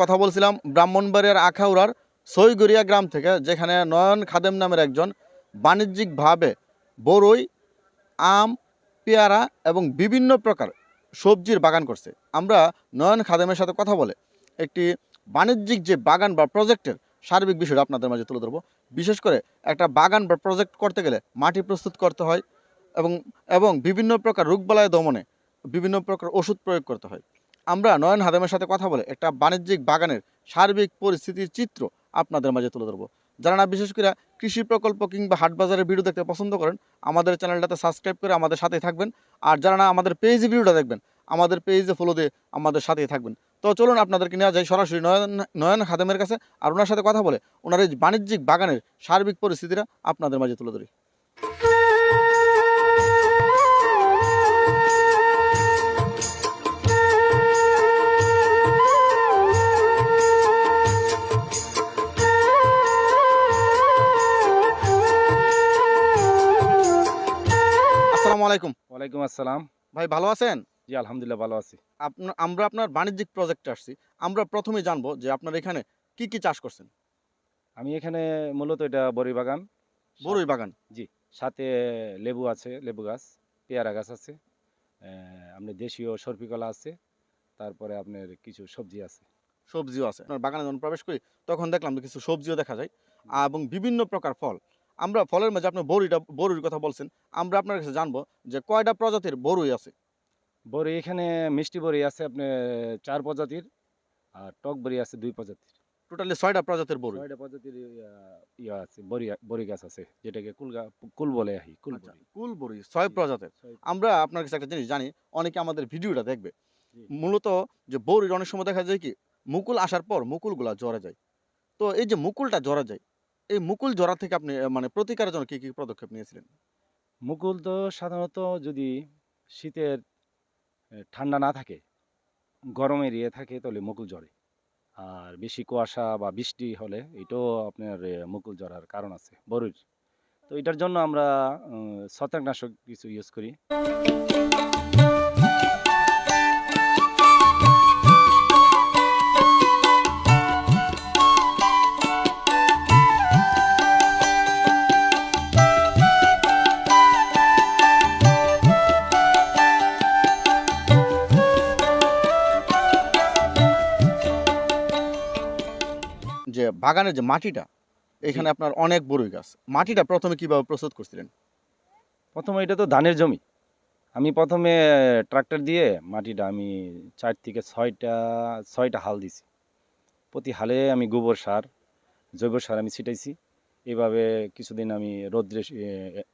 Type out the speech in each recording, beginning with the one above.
কথা বলছিলাম ব্রাহ্মণবাড়িয়ার আখাউড়ার সইগড়িয়া গ্রাম থেকে, যেখানে নয়ন খাদেম নামের একজন বাণিজ্যিকভাবে বরই, আম, পেয়ারা এবং বিভিন্ন প্রকার সবজির বাগান করছে। আমরা নয়ন খাদেমের সাথে কথা বলে একটি বাণিজ্যিক যে বাগান বা প্রজেক্টের সার্বিক বিষয়টা আপনাদের মাঝে তুলে ধরবো। বিশেষ করে একটা বাগান বা প্রজেক্ট করতে গেলে মাটি প্রস্তুত করতে হয় এবং এবং বিভিন্ন প্রকার রোগবালয় দমনে বিভিন্ন প্রকার ওষুধ প্রয়োগ করতে হয়। আমরা নয়ন হাদেমের সাথে কথা বলে একটা বাণিজ্যিক বাগানের সার্বিক পরিস্থিতির চিত্র আপনাদের মাঝে তুলে ধরবো। যারা না বিশেষ করে কৃষি প্রকল্প কিংবা হাট বাজারের ভিডিও দেখতে পছন্দ করেন, আমাদের চ্যানেলটাতে সাবস্ক্রাইব করে আমাদের সাথেই থাকবেন। আর যারা না আমাদের পেজে ভিডিওটা দেখবেন, আমাদের পেজে ফলো দিয়ে আমাদের সাথেই থাকবেন। তো চলুন আপনাদেরকে নেওয়া যায় সরাসরি নয়ন নয়ন খাদেমের কাছে, আর ওনার সাথে কথা বলে ওনার এই বাণিজ্যিক বাগানের সার্বিক পরিস্থিতিটা আপনাদের মাঝে তুলে ধরি। ওয়ালাইকুম আসসালাম। ভাই ভালো আছেন? জি আলহামদুলিল্লাহ ভালো আছি। আপনার আমরা আপনার বাণিজ্যিক প্রজেক্টে আসছি। আমরা প্রথমে জানব যে আপনার এখানে কি কি চাষ করছেন? আমি এখানে মূলত এটা বড়ি বাগান। বরই বাগান? জি সাথে লেবু আছে লেবু গাছ পেয়ারা গাছ আছে আপনার দেশীয় সরপিকলা আছে তারপরে আপনার কিছু সবজি আছে। সবজিও আছে। আপনার বাগানে যখন প্রবেশ করি তখন দেখলাম যে কিছু সবজিও দেখা যায় এবং বিভিন্ন প্রকার ফল। আমরা ফলের মাঝে আপনার বড়িটা বড়ির কথা বলছেন আমরা আপনার কাছে জানব যে কয়টা প্রজাতির বড়ই আছে? বড়ি এখানে মিষ্টি বড়ি আছে আপনার চার প্রজাতির আর টক বড়ি আছে দুই প্রজাতির। টোটালি ছয়টা প্রজাতির বড়ই ছয়টা প্রজাতির ইয়া, আছে বড়ি বড়ি গাছ আছে যেটাকে কুল কুল বলে আহি কুল আচ্ছা, কুল বড়ি ছয় প্রজাতির। আমরা আপনার কাছে একটা জিনিস জানি অনেকে আমাদের ভিডিওটা দেখবে। মূলত যে বড়ির অনেক সময় দেখা যায় কি মুকুল আসার পর মুকুলগুলা জ্বরে যায়। তো এই যে মুকুলটা জ্বরা যায় এই মুকুল জ্বরা থেকে আপনি মানে প্রতিকারের জন্য কি কি পদক্ষেপ নিয়েছিলেন? মুকুল তো সাধারণত যদি শীতের ঠান্ডা না থাকে, গরম এরিয়া থাকে, তাহলে মুকুল জ্বরে। আর বেশি কুয়াশা বা বৃষ্টি হলে এটাও আপনার মুকুল জ্বরার কারণ আছে বরুর তো এটার জন্য আমরা ছত্রাকনাশক কিছু ইউজ করি। বাগানের যে মাটিটা এখানে আপনার অনেক বড়ই গাছ। মাটিটা প্রথমে কীভাবে প্রস্তুত করছিলেন? প্রথমে এটা তো ধানের জমি। আমি প্রথমে ট্রাক্টর দিয়ে মাটিটা আমি চার থেকে ছয়টা ছয়টা হাল দিছি। প্রতি হালে আমি গোবর সার জৈব সার আমি ছিটাইছি। এইভাবে কিছুদিন আমি রোদ্রে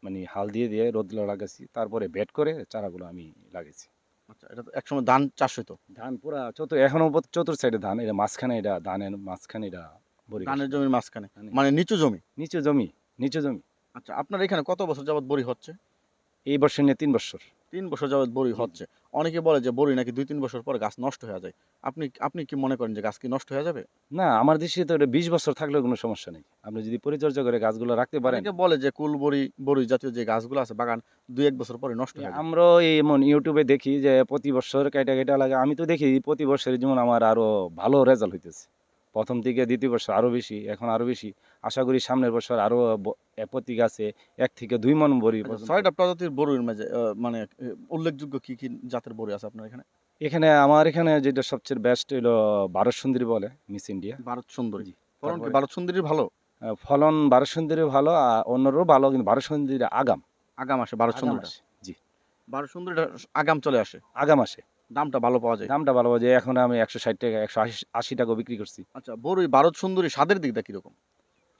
মানে হাল দিয়ে দিয়ে রোদ্রে লাগাইছি। তারপরে বেড করে চারাগুলো আমি লাগাইছি। আচ্ছা এটা তো একসময় ধান চাষ হতো ধান পুরা চতুর এখনও পর্যন্ত চতুর সাইডে ধান এটা মাঝখানে এটা ধানের মাঝখানে এটা। ধানের জমির মাঝখানে। মানে নিচু জমি? নিচু জমি নিচু জমি। আচ্ছা আপনার এখানে কত বছর যাবত বড়ি হচ্ছে? এই বছর নিয়ে তিন বছর। তিন বছর যাবত বড়ি হচ্ছে। অনেকে বলে যে বড়ি নাকি দুই তিন বছর পর গাছ নষ্ট হয়ে যায়। আপনি আপনি কি মনে করেন যে গাছ কি নষ্ট হয়ে যাবে? না আমার দৃষ্টিতে বিশ বছর থাকলেও কোনো সমস্যা নেই। আপনি যদি পরিচর্যা করে গাছগুলো রাখতে পারেন। অনেকে বলে যে কুল বড়ি বড়ি জাতীয় যে গাছগুলো আছে বাগান দুই এক বছর পরে নষ্ট হয়ে আমরা এই এমন ইউটিউবে দেখি যে প্রতি বছর কেটে কেটে লাগে। আমি তো দেখি প্রতি বছরের যেমন আমার আরও ভালো রেজাল্ট হইতেছে। প্রথম থেকে দ্বিতীয় বছর আরও বেশি এখন আরও বেশি। আশা করি সামনের বছর আরও ব- এ প্রতি গাছে এক থেকে দুই মন বড়ি আচ্ছা, ছয়টা প্রজাতির বড়ির মাঝে মানে উল্লেখযোগ্য কি কি জাতের বড়ি আছে আপনার এখানে? এখানে আমার এখানে যেটা সবচেয়ে বেস্ট হলো ভারত সুন্দরী বলে মিস ইন্ডিয়া। ভারত সুন্দরী। ভারত সুন্দরীর ভালো? ফলন ভারত সুন্দরী ভালো আর অন্যরও ভালো কিন্তু ভারত সুন্দরী আগাম। আগাম আসে ভারত আগাম সুন্দরীটা? জি। ভারত সুন্দরীটা আগাম চলে আসে? আগাম আসে। দামটা ভালো পাওয়া যায়? দামটা ভালো পাওয়া যায়। এখন আমি একশো ষাট টাকা একশো আশি টাকা বিক্রি করছি। আচ্ছা বড়ই ভারত সুন্দরী স্বাদের দিকটা কীরকম?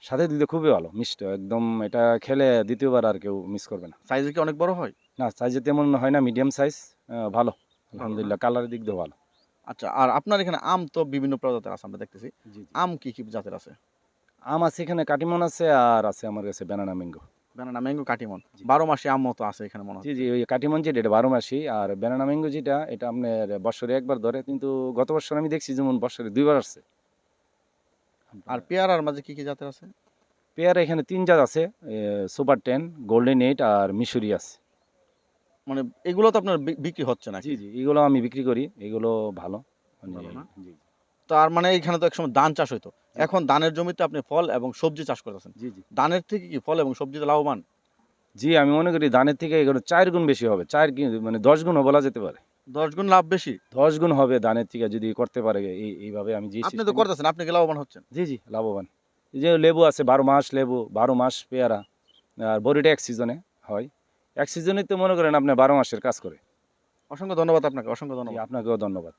সাথে দিকটা খুবই ভালো মিষ্টি। একদম এটা খেলে দ্বিতীয়বার আর কেউ মিস করবে না। সাইজে কি অনেক বড় হয়? না সাইজে তেমন হয় না মিডিয়াম সাইজ ভালো। আলহামদুলিল্লাহ কালারের দিক দিয়ে ভালো। আচ্ছা আর আপনার এখানে আম তো বিভিন্ন প্রজাতির আছে আমরা দেখতেছি। জি আম কি কি জাতের আছে? আম আছে এখানে কাটিমন আছে আর আছে আমার কাছে banana mango banana mango Katimon বারো মাসে আম মতো আছে এখানে মনে হয়। জি জি ওই কাটিমন যেটা এটা বারো মাসি আর ব্যানানা ম্যাঙ্গো যেটা এটা আপনার বছরে একবার ধরে কিন্তু গত বছর আমি দেখছি যেমন বছরে দুইবার আসছে। আর পেয়ারার মাঝে কি কি জাতের আছে? পেয়ারা এখানে তিন জাত আছে সুপার টেন গোল্ডেন এইট আর মিশরি আছে। মানে এগুলো তো আপনার বিক্রি হচ্ছে না জি জি এগুলো আমি বিক্রি করি এগুলো ভালো। মানে জি। তার মানে এখানে তো একসময় ধান চাষ হইতো। এখন ধানের জমিতে আপনি ফল এবং সবজি চাষ করতেছেন। জি জি। ধানের থেকে কি ফল এবং সবজিতে লাভবান? জি আমি মনে করি ধানের থেকে এগুলো চার গুণ বেশি হবে। চার মানে দশ গুণও বলা যেতে পারে। দশ গুণ লাভ বেশি? দশ গুণ হবে ধানের থেকে যদি করতে পারে এই এইভাবে আমি যে আপনি তো করতেছেন আপনি কি লাভবান হচ্ছেন? জি জি লাভবান। এই যে লেবু আছে বারো মাস লেবু বারো মাস পেয়ারা আর বড়িটা এক সিজনে হয়। এক সিজনে তো মনে করেন আপনি বারো মাসের কাজ করে। অসংখ্য ধন্যবাদ আপনাকে অসংখ্য ধন্যবাদ। আপনাকেও ধন্যবাদ।